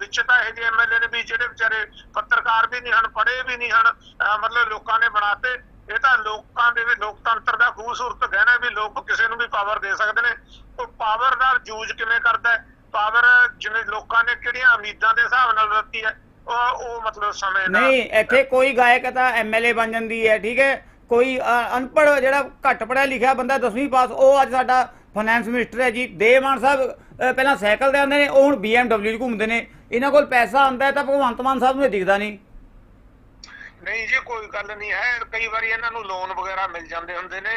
Speaker 2: ਵਿੱਚ ਤਾਂ ਇਹ ਜਿਹੇ ਐਮਐਲਏ ਨੇ ਵੀ ਜਿਹੜੇ ਵਿਚਾਰੇ ਪੱਤਰਕਾਰ ਵੀ ਨਹੀਂ ਹਨ, ਪੜ੍ਹੇ ਵੀ ਨਹੀਂ ਹਨ ਮਤਲਬ ਲੋਕਾਂ ਨੇ ਬਣਾਤੇ। ਇਹ ਤਾਂ ਲੋਕਾਂ ਦੇ ਵੀ ਲੋਕਤੰਤਰ ਦਾ ਖੂਬਸੂਰਤ ਗਹਿਣਾ ਵੀ ਲੋਕ ਕਿਸੇ ਨੂੰ ਵੀ ਪਾਵਰ ਦੇ ਸਕਦੇ ਨੇ। ਉਹ ਪਾਵਰ ਦਾ ਯੂਜ਼ ਕਿਵੇਂ ਕਰਦਾ ਪਾਵਰ ਜਿਵੇਂ ਲੋਕਾਂ ਨੇ ਕਿਹੜੀਆਂ ਉਮੀਦਾਂ ਦੇ ਹਿਸਾਬ ਨਾਲ ਦਿੱਤੀ ਹੈ ਉਹ ਉਹ ਮਤਲਬ ਸਮੇਂ ਦਾ
Speaker 1: ਨਹੀਂ ਇੱਥੇ ਕੋਈ ਗਾਇਕ ਤਾਂ ਐਮਐਲਏ ਬਣ ਜਾਂਦੀ ਹੈ ਠੀਕ ਹੈ? ਕੋਈ ਅ, ਅਨਪੜ੍ਹ ਜਿਹੜਾ ਘੱਟ ਪੜਿਆ ਲਿਖਿਆ ਬੰਦਾ 10ਵੀਂ ਪਾਸ ਉਹ ਅੱਜ ਸਾਡਾ ਫਾਈਨੈਂਸ ਮਿਨਿਸਟਰ ਹੈ ਜੀ। ਦੇਵਮਾਨ ਸਾਹਿਬ ਪਹਿਲਾਂ ਸਾਈਕਲ ਤੇ ਆਉਂਦੇ ਨੇ ਉਹ ਹੁਣ BMW ਘੁੰਮਦੇ ਨੇ। ਇਹਨਾਂ ਕੋਲ ਪੈਸਾ ਆਉਂਦਾ ਤਾਂ ਭਗਵੰਤ ਮਾਨ ਸਾਹਿਬ ਨੂੰ ਦਿਖਦਾ ਨਹੀਂ।
Speaker 2: ਨਹੀਂ ਜੀ ਕੋਈ ਗੱਲ ਨਹੀਂ ਹੈ। ਕਈ ਵਾਰੀ ਇਹਨਾਂ ਨੂੰ ਲੋਨ ਵਗੈਰਾ ਮਿਲ ਜਾਂਦੇ ਹੁੰਦੇ ਨੇ।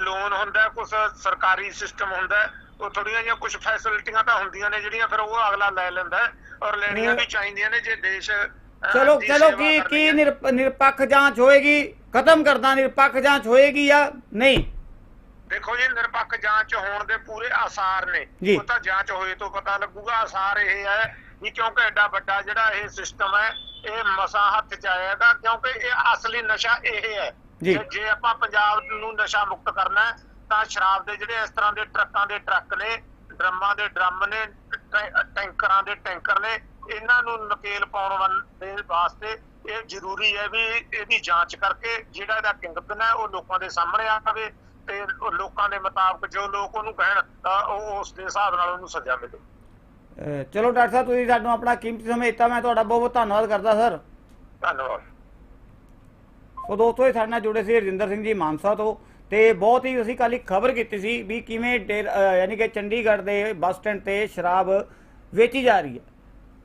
Speaker 2: ਲੋਨ ਹੁੰਦਾ ਕੁਝ ਸਰਕਾਰੀ ਸਿਸਟਮ ਹੁੰਦਾ ਉਹ ਥੋੜੀਆਂ ਜਿਹੀਆਂ ਕੁਝ ਫੈਸਿਲਿਟੀਆਂ ਤਾਂ ਹੁੰਦੀਆਂ ਨੇ ਜਿਹੜੀਆਂ ਫਿਰ ਉਹ ਅਗਲਾ ਲੈ ਲੈਂਦਾ ਔਰ ਲੈਣੀਆਂ ਵੀ ਚਾਹੀਦੀਆਂ ਨੇ ਜੇ ਦੇਸ਼
Speaker 1: ਚਲੋ ਚਲੋ ਕੀ ਕੀ ਨਿਰਪੱਖ ਜਾਂਚ ਹੋਏਗੀ? ਖਤਮ ਕਰਦਾ ਨਿਰਪੱਖ ਜਾਂਚ ਹੋਏਗੀ ਜਾਂ ਨਹੀਂ?
Speaker 2: ਦੇਖੋ ਜੀ ਨਿਰਪੱਖ ਜਾਂਚ ਹੋਣ ਦੇ ਪੂਰੇ ਆਸਾਰ ਨੇ। ਉਹ ਤਾਂ ਜਾਂਚ ਹੋਏ ਤੋਂ ਪਤਾ ਲੱਗੂਗਾ ਆਸਾਰ ਇਹ ਹੈ ਵੀ ਕਿਉਂਕਿ ਐਡਾ ਵੱਡਾ ਜਿਹੜਾ ਇਹ ਸਿਸਟਮ ਹੈ ਇਹ ਮਸਾ ਹੱਥ ਚ ਆਏਗਾ ਕਿਉਂਕਿ ਇਹ ਅਸਲੀ ਨਸ਼ਾ ਇਹ ਹੈ
Speaker 1: ਜੀ।
Speaker 2: ਆਪਾਂ ਪੰਜਾਬ ਨੂੰ ਨਸ਼ਾ ਮੁਕਤ ਕਰਨਾ ਹੈ ਤਾਂ ਸ਼ਰਾਬ ਦੇ ਜਿਹੜੇ ਇਸ ਤਰ੍ਹਾਂ ਦੇ ਟਰੱਕਾਂ ਦੇ ਟਰੱਕ ਨੇ ਡਰਮਾਂ ਦੇ ਡਰਮ ਨੇ ਟੈਂਕਰਾਂ ਦੇ ਟੈਂਕਰ ਨੇ ਇਹਨਾਂ ਨੂੰ ਨਕੇਲ ਪਾਉਣ ਦੇ ਵਾਸਤੇ ਇਹ ਜ਼ਰੂਰੀ ਹੈ ਵੀ ਇਹਦੀ ਜਾਂਚ ਕਰਕੇ ਜਿਹੜਾ ਇਹਦਾ ਕਿੰਗਪਿਨ ਹੈ ਉਹ ਲੋਕਾਂ ਦੇ ਸਾਹਮਣੇ ਆਵੇ ਤੇ ਲੋਕਾਂ ਦੇ ਮੁਤਾਬਕ ਜੋ ਲੋਕ ਉਹਨੂੰ ਕਹਿਣ ਤਾਂ ਉਹ ਉਸ ਦੇ ਹਿਸਾਬ ਨਾਲ ਉਹਨੂੰ ਸਜ਼ਾ ਮਿਲੇ
Speaker 1: ਚਲੋ ਡਾਕਟਰ ਸਾਹਿਬ ਤੁਸੀਂ ਸਾਨੂੰ ਆਪਣਾ ਕੀਮਤੀ ਸਮਾਂ ਦਿੱਤਾ ਮੈਂ ਤੁਹਾਡਾ ਬਹੁਤ ਬਹੁਤ ਧੰਨਵਾਦ ਕਰਦਾ ਸਰ।
Speaker 2: ਧੰਨਵਾਦ।
Speaker 1: ਸੋ ਦੋਸਤੋ ਇਹ ਸਾਡੇ ਨਾਲ ਜੁੜੇ ਸੀ ਰਜਿੰਦਰ ਸਿੰਘ ਜੀ ਮਾਨਸਾ ਤੋਂ ਤੇ ਬਹੁਤ ਹੀ ਅਸੀਂ ਕੱਲ ਇੱਕ ਖਬਰ ਕੀਤੀ ਸੀ ਵੀ ਕਿਵੇਂ ਯਾਨੀ ਕਿ ਚੰਡੀਗੜ੍ਹ ਦੇ ਬੱਸ ਸਟੈਂਡ ਤੇ ਸ਼ਰਾਬ ਵੇਚੀ ਜਾ ਰਹੀ ਹੈ।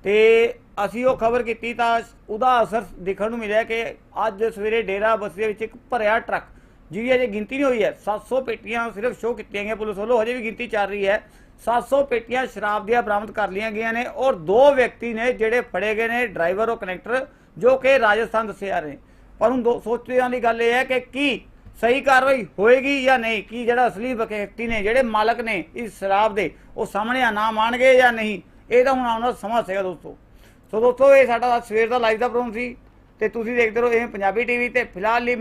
Speaker 1: ਤੇ ਅਸੀਂ ਉਹ ਖਬਰ ਕੀਤੀ ਤਾਂ ਉਹਦਾ ਅਸਰ ਦੇਖਣ ਨੂੰ ਮਿਲਿਆ ਕਿ ਅੱਜ ਸਵੇਰੇ ਡੇਰਾ ਬੱਸੀ ਦੇ ਵਿੱਚ ਇੱਕ ਭਰਿਆ ਟਰੱਕ ਜਿਹਦੀ ਅਜੇ ਗਿਣਤੀ ਨਹੀਂ ਹੋਈ ਹੈ 700 ਪੇਟੀਆਂ ਸਿਰਫ ਸ਼ੋਅ ਕੀਤੀਆਂ ਗਈਆਂ ਪੁਲਿਸ ਵੱਲੋਂ ਹਜੇ ਵੀ ਗਿਣਤੀ ਚੱਲ ਰਹੀ ਹੈ। 700 ਪੇਟੀਆਂ ਸ਼ਰਾਬ ਦੀਆਂ ਬਰਾਮਦ ਕਰ ਲਈਆਂ ਗਈਆਂ ਨੇ ਔਰ ਦੋ ਵਿਅਕਤੀ ਨੇ ਜਿਹੜੇ ਫੜੇ ਗਏ ਨੇ, ਡਰਾਈਵਰ ਔਰ ਕਨੈਕਟਰ, ਜੋ ਕਿ ਰਾਜਸਥਾਨ ਦੱਸੇ ਜਾ ਰਹੇ ਨੇ। ਪਰ ਹੁਣ ਦੋ- ਸੋਚਣ ਵਾਲੀ ਗੱਲ ਇਹ ਹੈ ਕਿ ਕੀ ਸਹੀ ਕਾਰਵਾਈ ਹੋਏਗੀ ਜਾਂ ਨਹੀਂ, ਕੀ ਜਿਹੜਾ ਅਸਲੀ ਵਿਅਕਤੀ ਨੇ, ਜਿਹੜੇ ਮਾਲਕ ਨੇ ਇਸ ਸ਼ਰਾਬ ਦੇ, ਉਹ ਸਾਹਮਣੇ ਆ ਆਣਾ ਮਾਣਗੇ ਜਾਂ ਨਹੀਂ, ਇਹ ਤਾਂ ਹੁਣ ਆਉਣ ਵਾਲਾ ਸਮਾਂ ਸੀਗਾ ਦੋਸਤੋ। ਸੋ ਦੋਸਤੋ, ਇਹ ਸਾਡਾ ਸਵੇਰ ਦਾ ਲਾਈਵ ਦਾ ਪ੍ਰੋਗਰਾਮ ਸੀ ਤੇ ਤੁਸੀਂ ਦੇਖਦੇ ਰਹੋ ਇਹ ਪੰਜਾਬੀ ਟੀਵੀ ਤੇ, ਫਿਲਹਾਲ ਲਈ